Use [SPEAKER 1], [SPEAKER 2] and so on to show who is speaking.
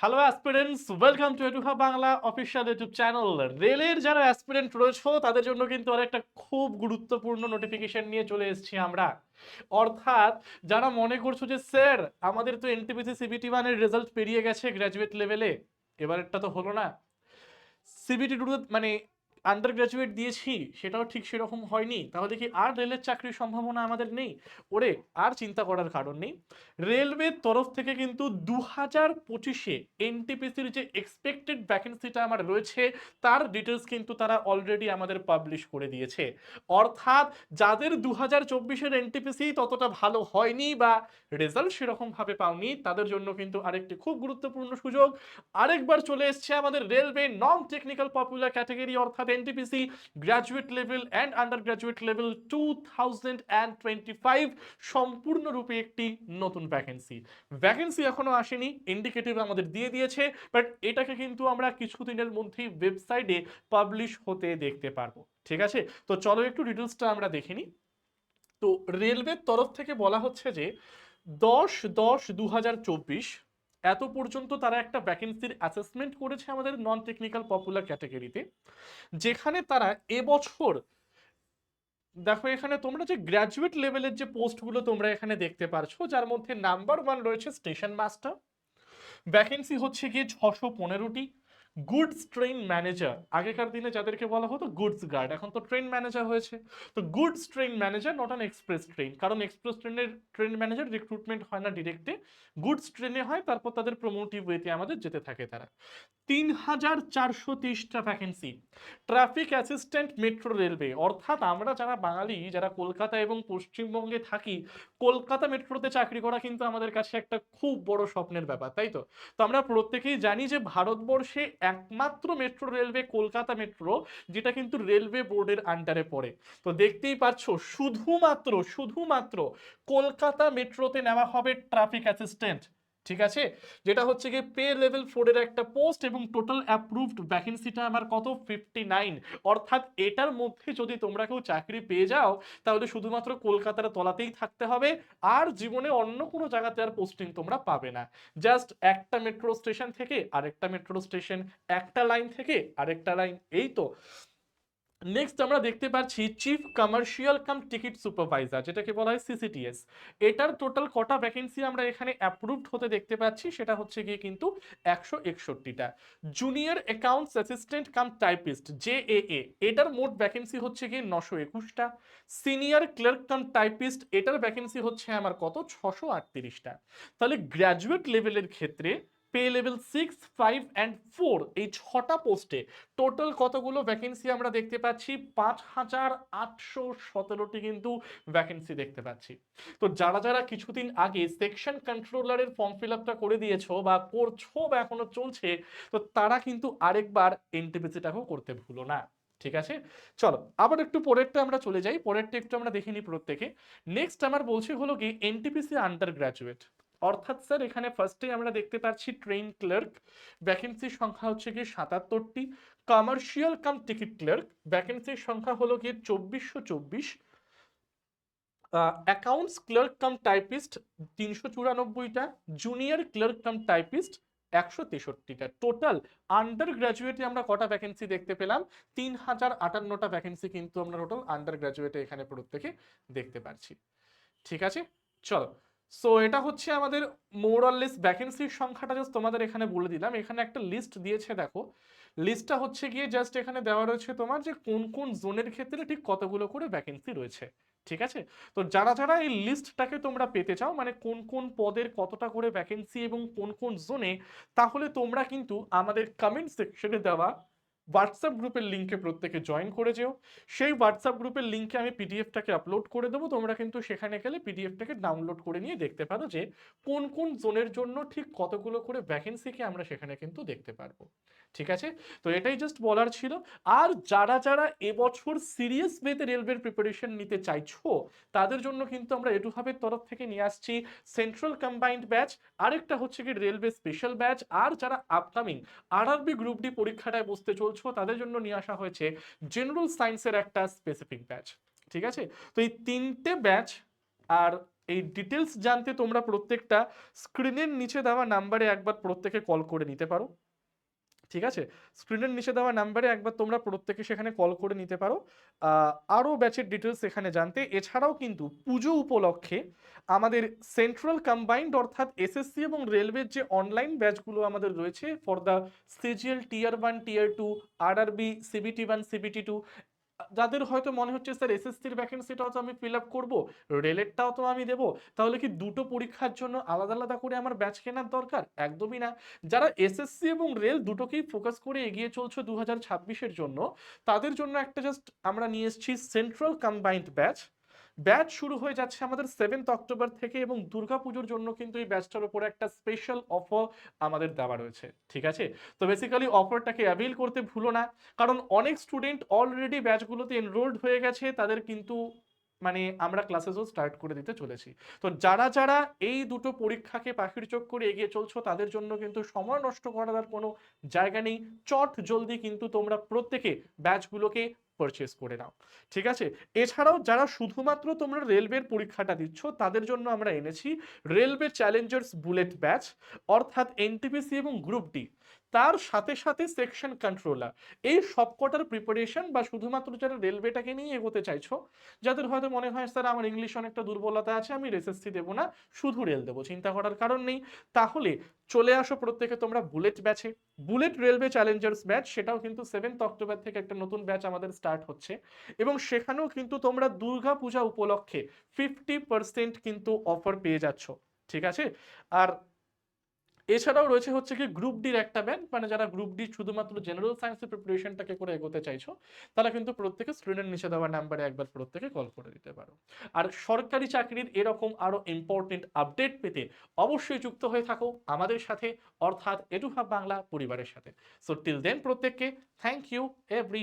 [SPEAKER 1] Hello aspirants welcome to এটুহা Bangla official YouTube channel রেলের যারা অ্যাসপিরেন্ট রয়েছে, তাদের জন্য কিন্তু আর একটা খুব গুরুত্বপূর্ণ নোটিফিকেশন নিয়ে চলে এসেছি আমরা। অর্থাৎ, যারা মনে করছ যে, স্যার, আমাদের তো এনটিপিসি সিবিটি ওয়ানের রেজাল্ট পেরিয়ে গেছে গ্র্যাজুয়েট লেভেলে এবারেরটা তো হলো না। সিবিটি টু মানে আন্ডার গ্র্যাজুয়েট দিয়েছি, সেটাও ঠিক সেরকম হয়নি। তাহলে কি আর রেলের চাকরির সম্ভাবনা আমাদের নেই? ওরে, আর চিন্তা করার কারণ নেই। রেলওয়ের তরফ থেকে কিন্তু দু হাজার পঁচিশে এনটিপিসির যে এক্সপেক্টেড ভ্যাকেন্সিটা আমার রয়েছে, তার ডিটেলস কিন্তু তারা অলরেডি আমাদের পাবলিশ করে দিয়েছে। অর্থাৎ যাদের দু হাজার চব্বিশের এনটিপিসি ততটা ভালো হয়নি বা রেজাল্ট সেরকমভাবে পাওনি, তাদের জন্য কিন্তু আরেকটি খুব গুরুত্বপূর্ণ সুযোগ। আরেকবার চলে এসছে আমাদের railway non technical popular category অর্থাৎ NTPC graduate level and undergraduate level two thousand and twenty five সম্পূর্ণরূপে একটি নতুন ভ্যাকেন্সি ভ্যাকেন্সি এখনও আসেনি ইন্ডিকেটিভ আমাদের দিয়ে দিয়েছে বাট এটাকে কিন্তু আমরা কিছুদিনের মধ্যেই ওয়েবসাইটে পাবলিশ হতে দেখতে পারব। ঠিক আছে? তো চলো একটু ডিটেলসটা আমরা দেখে নিই। তো রেলওয়ের তরফ থেকে বলা হচ্ছে যে দশ দশ দু এত পর্যন্ত তারা একটা ভ্যাকেন্সির অ্যাসেসমেন্ট করেছে আমাদের নন টেকনিক্যাল পপুলার ক্যাটাগরিতে যেখানে তারা এবছর, দেখো এখানে তোমরা যে গ্র্যাজুয়েট লেভেলের যে পোস্টগুলো তোমরা এখানে দেখতে পারছ, যার মধ্যে নাম্বার ওয়ান রয়েছে স্টেশন মাস্টার ভ্যাকেন্সি হচ্ছে গিয়ে ছশো পনেরোটি গুডস ট্রেন ম্যানেজার আগেকার দিনে যাদেরকে বলা হতো গুডস গার্ড এখন তো ট্রেন ম্যানেজার হয়েছে। তো goods train manager not an express train কারণ এক্সপ্রেস ট্রেনের ট্রেন ম্যানেজার রিক্রুটমেন্ট হয় না ডিরেক্টে গুডস ট্রেনে হয়, তারপর তাদের প্রমোটিভ ওয়েতে আমাদের যেতে থাকে তারা। তিন হাজার চারশো তেইশটা vacancy traffic assistant metro railway অর্থাৎ আমরা যারা বাঙালি, যারা কলকাতা এবং পশ্চিমবঙ্গে থাকি, কলকাতা মেট্রোতে চাকরি করা কিন্তু আমাদের কাছে একটা খুব বড় স্বপ্নের ব্যাপার, তাই তো? তো আমরা প্রত্যেকেই জানি যে ভারতবর্ষে একমাত্র মেট্রো রেলওয়ে কলকাতা মেট্রো যেটা কিন্তু রেলওয়ে বোর্ডের আন্ডারে পড়ে। তো দেখতেই পাচ্ছ, শুধুমাত্র শুধুমাত্র কলকাতা মেট্রোতে নেওয়া হবে ট্রাফিক অ্যাসিস্ট্যান্ট ঠিক আছে? যেটা হচ্ছে গিয়ে পে লেভেল ফোরের একটা পোস্ট এবং টোটাল অ্যাপ্রুভড ভ্যাকেন্সিটা আমার কত? ফিফটি নাইন অর্থাৎ এটার মধ্যে যদি তোমরা কেউ চাকরি পেয়ে যাও, তাহলে শুধুমাত্র কলকাতার তলাতেই থাকতে হবে, আর জীবনে অন্য কোনো জায়গাতে আর পোস্টিং তোমরা পাবে না। জাস্ট একটা মেট্রো স্টেশন থেকে আরেকটা মেট্রো স্টেশন একটা লাইন থেকে আরেকটা লাইন এই তো। নেক্সট আমরা দেখতে পাচ্ছি chief commercial cum ticket supervisor যেটাকে বলা হয় সিসিটিএস এটার টোটাল কটা ভ্যাকেন্সি আমরা এখানে অ্যাপ্রুভড হতে দেখতে পাচ্ছি, সেটা হচ্ছে গিয়ে কিন্তু একশো একষট্টিটা। Junior accounts assistant cum typist J A এটার মোট ভ্যাকেন্সি হচ্ছে গিয়ে নশো একুশটা। সিনিয়র ক্লার্ক কাম টাইপিস্ট এটার ভ্যাকেন্সি হচ্ছে আমার কত? ছশো আটত্রিশটা। তাহলে গ্র্যাজুয়েট লেভেলের ক্ষেত্রে pay level six, five and four এই ছটা পোস্টে টোটাল কতগুলো ভ্যাকেন্সি আমরা দেখতে পাচ্ছি? পাঁচ হাজার আটশো সতেরোটি কিন্তু ভ্যাকেন্সি দেখতে পাচ্ছি। তো যারা যারা কিছুদিন আগে সেকশন কন্ট্রোলারের ফর্ম ফিল আপটা করে দিয়েছ বা করছ বা এখনও চলছে, তো তারা কিন্তু আরেকবার এনটিপিসিটাকেও করতে ভুলো না। ঠিক আছে? চলো, আবার একটু পরেরটা আমরা চলে যাই। পরেরটা একটু আমরা দেখে নিই প্রত্যেকে। নেক্সট আমার বলছি হলো কি এনটিপিসি আন্ডার গ্র্যাজুয়েট অর্থাৎ স্যার, এখানে ফার্স্টেই আমরা দেখতে পাচ্ছি ট্রেন ক্লার্ক ভ্যাকেন্সির সংখ্যা হচ্ছে গিয়ে সাতাত্তরটি কমার্শিয়াল কাম টিকিট ক্লার্ক ভ্যাকেন্সির সংখ্যা হলো গিয়ে চব্বিশশো চব্বিশ অ্যাকাউন্টস ক্লার্ক কাম টাইপিস্ট তিনশো চুরানব্বইটা জুনিয়র ক্লার্ক কাম টাইপিস্ট একশো তেষট্টিটা। টোটাল আন্ডার গ্র্যাজুয়েটে আমরা কটা ভ্যাকেন্সি দেখতে পেলাম? তিন হাজার আটান্নটা ভ্যাকেন্সি কিন্তু আমরা টোটাল আন্ডার গ্র্যাজুয়েটে এখানে প্রত্যেকে দেখতে পাচ্ছি ঠিক আছে? চলো সো এটা হচ্ছে আমাদের মোরলেস ভ্যাকেন্সির সংখ্যাটা জাস্ট তোমাদের এখানে বলে দিলাম। এখানে একটা লিস্ট দিয়েছে, দেখো। লিস্টটা হচ্ছে গিয়ে জাস্ট এখানে দেওয়া রয়েছে তোমার যে কোন কোন জোনের ক্ষেত্রে ঠিক কতগুলো করে ভ্যাকেন্সি রয়েছে, ঠিক আছে? তো যারা যারা এই লিস্টটাকে তোমরা পেতে চাও মানে কোন কোন পদের কতটা করে ভ্যাকেন্সি এবং কোন কোন জোনে তাহলে তোমরা কিন্তু আমাদের কমেন্ট সেকশনে দেওয়া হোয়াটসঅ্যাপ গ্রুপের লিঙ্কে প্রত্যেকে জয়েন করে যেও। সেই হোয়াটসঅ্যাপ গ্রুপের লিঙ্কে আমি পিডিএফটাকে আপলোড করে দেবো। তোমরা কিন্তু সেখানে গেলে পিডিএফটাকে ডাউনলোড করে নিয়ে দেখতে পারো যে কোন কোন জোনের জন্য ঠিক কতগুলো করে ভ্যাকেন্সিকে আমরা সেখানে কিন্তু দেখতে পারব। ঠিক আছে? তো এটাই জাস্ট বলার ছিল। আর যারা যারা এবছর সিরিয়াস ওয়েতে রেলওয়ের প্রিপারেশন নিতে চাইছো, তাদের জন্য কিন্তু আমরা এটু হাবের তরফ থেকে নিয়ে আসছি সেন্ট্রাল কম্বাইন্ড ব্যাচ আরেকটা হচ্ছে কি রেলওয়ে স্পেশাল ব্যাচ আর যারা আপকামিং আরআরবি গ্রুপ ডি পরীক্ষাটায় বসতে চলছো তাদের জন্য নিয়ে আসা হয়েছে জেনারেল সায়েন্সের একটা স্পেসিফিক ব্যাচ ঠিক আছে? তো এই তিনটে ব্যাচ আর এই ডিটেলস জানতে তোমরা প্রত্যেকটা স্ক্রিনের নিচে দেওয়া নাম্বারে একবার প্রত্যেকে কল করে নিতে পারো। ঠিক আছে? স্ক্রিনের নিচে দেওয়া নাম্বারে একবার তোমরা প্রত্যেকে সেখানে কল করে নিতে পারো। আরও ব্যাচের ডিটেলস এখানে জানতে। এছাড়াও কিন্তু পুজো উপলক্ষে আমাদের সেন্ট্রাল কম্বাইন্ড অর্থাৎ এসএসসি এবং রেলওয়ের যে অনলাইন ব্যাচগুলো আমাদের রয়েছে for the CGL tier one tier two RRB CBT one CBT two যাদের হয়তো মনে হচ্ছে, স্যার এসএসসির ভ্যাকেন্সিটাও তো আমি ফিল আপ করব, রেলেরটাও তো আমি দেবো, তাহলে কি দুটো পরীক্ষার জন্য আলাদা আলাদা করে আমার ব্যাচ কেনার দরকার? একদমই না। যারা এসএসসি এবং রেল দুটোকেই ফোকাস করে এগিয়ে চলছে দু হাজার জন্য, তাদের জন্য একটা জাস্ট আমরা নিয়ে এসেছি সেন্ট্রাল কম্বাইন্ড ব্যাচ ব্যাচ শুরু হয়ে যাচ্ছে আমাদের সেভেন্থ অক্টোবর থেকে এবং দুর্গাপুজোর জন্য কিন্তু এই ব্যাচটার উপরে একটা স্পেশাল অফার আমাদের দেওয়া রয়েছে, ঠিক আছে? তো বেসিক্যালি অফারটাকে অ্যাভেল করতে ভুলো না, কারণ অনেক স্টুডেন্ট অলরেডি ব্যাচগুলোতে এনরোল্ড হয়ে গেছে, তাদের কিন্তু মানে আমরা ক্লাসেসও স্টার্ট করে দিতে চলেছি। তো যারা যারা এই দুটো পরীক্ষাকে পাখির চোখ করে এগিয়ে চলছো, তাদের জন্য কিন্তু সময় নষ্ট করার কোনো জায়গা নেই। চট জলদি কিন্তু তোমরা প্রত্যেকে ব্যাচগুলোকে পারচেস করে নাও। ঠিক আছে? এছাড়াও যারা শুধুমাত্র তোমরা রেলওয়ের পরীক্ষাটা দিচ্ছ, তাদের জন্য আমরা এনেছি রেলওয়ে চ্যালেঞ্জার্স বুলেট ব্যাচ অর্থাৎ এনটিপিসি এবং গ্রুপ ডি তার সাথে সাথে সেকশন কন্ট্রোলার এই সবকটার প্রিপারেশন বা শুধুমাত্র যারা রেলওয়েটাকে নিয়ে এগোতে চাইছো, যাদের হয়তো মনে হয়, স্যার, আমার ইংলিশ অনেকটা দুর্বলতা আছে, আমি এসএসসি দেবো না, শুধু রেল দেবো, চিন্তা করার কারণ নেই। তাহলে চলে আসো প্রত্যেকে তোমরা বুলেট ব্যাচে বুলেট রেলওয়ে চ্যালেঞ্জার্স ব্যাচ সেটাও কিন্তু সেভেন্থ অক্টোবর থেকে একটা নতুন ব্যাচ আমাদের স্টার্ট হচ্ছে। এবং সেখানেও কিন্তু তোমরা দুর্গা পূজা উপলক্ষে ফিফটি পার্সেন্ট কিন্তু অফার পেয়ে যাচ্ছ, ঠিক আছে? আর এছাড়াও রয়েছে হচ্ছে কি গ্রুপ ডির একটা ব্যাচ মানে যারা গ্রুপ ডি শুধুমাত্র জেনারেল সায়েন্সের প্রিপারেশনটাকে করে এগোতে চাইছো, তারা কিন্তু প্রত্যেকে স্টুডেন্ট নিচে দেওয়া নাম্বারে একবার প্রত্যেকে কল করে দিতে পারো। আর সরকারি চাকরির এরকম আরও ইম্পর্টেন্ট আপডেট পেতে অবশ্যই যুক্ত হয়ে থাকো আমাদের সাথে, অর্থাৎ এডুহাব বাংলা পরিবারের সাথে। সো টিল দেন প্রত্যেককে থ্যাংক ইউ এভরি